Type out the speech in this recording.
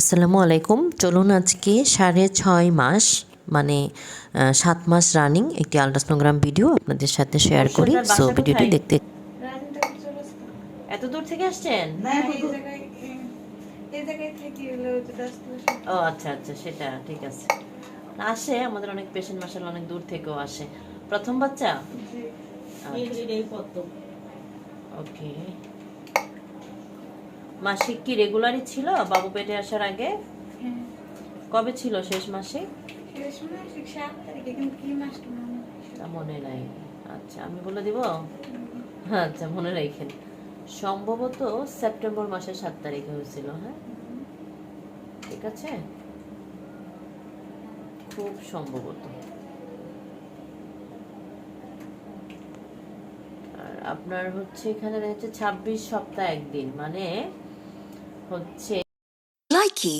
আসসালামু আলাইকুম চলুন আজকে সাড়ে ছয় মাস মানে আহ, সাত মাস রানিং একটি আলট্রাসোনোগ্রাম ভিডিও আপনাদের সাথে শেয়ার করি। সো ভিডিওটি দেখতে এত দূর থেকে আসছেন? না এই জায়গায় এই জায়গায় থেকে হলো যে রাস্তা ও আচ্ছা আচ্ছা সেটা ঠিক আছে। আসে আমাদের অনেক পেশেন্ট মাসাল অনেক দূর থেকেও আসে। প্রথম বাচ্চা? ওকে মাসিক কি রেগুলারই ছিল? বাবু পেটে আসার আগে? হ্যাঁ। কবে ছিল শেষ মাসে শেষ সময় সাত তারিখে কিন্তু কি মাসটা মনে মনে নাই। আচ্ছা আমি বলে দিব? আচ্ছা মনে রাখেন। সম্ভবত সেপ্টেম্বর মাসের সাত তারিখে হয়েছিল হ্যাঁ? ঠিক আছে? খুব সম্ভবত। আর আপনার হচ্ছে এখানে দেখা যাচ্ছে ছাব্বিশ সপ্তাহ একদিন মানে হচ্ছে Likey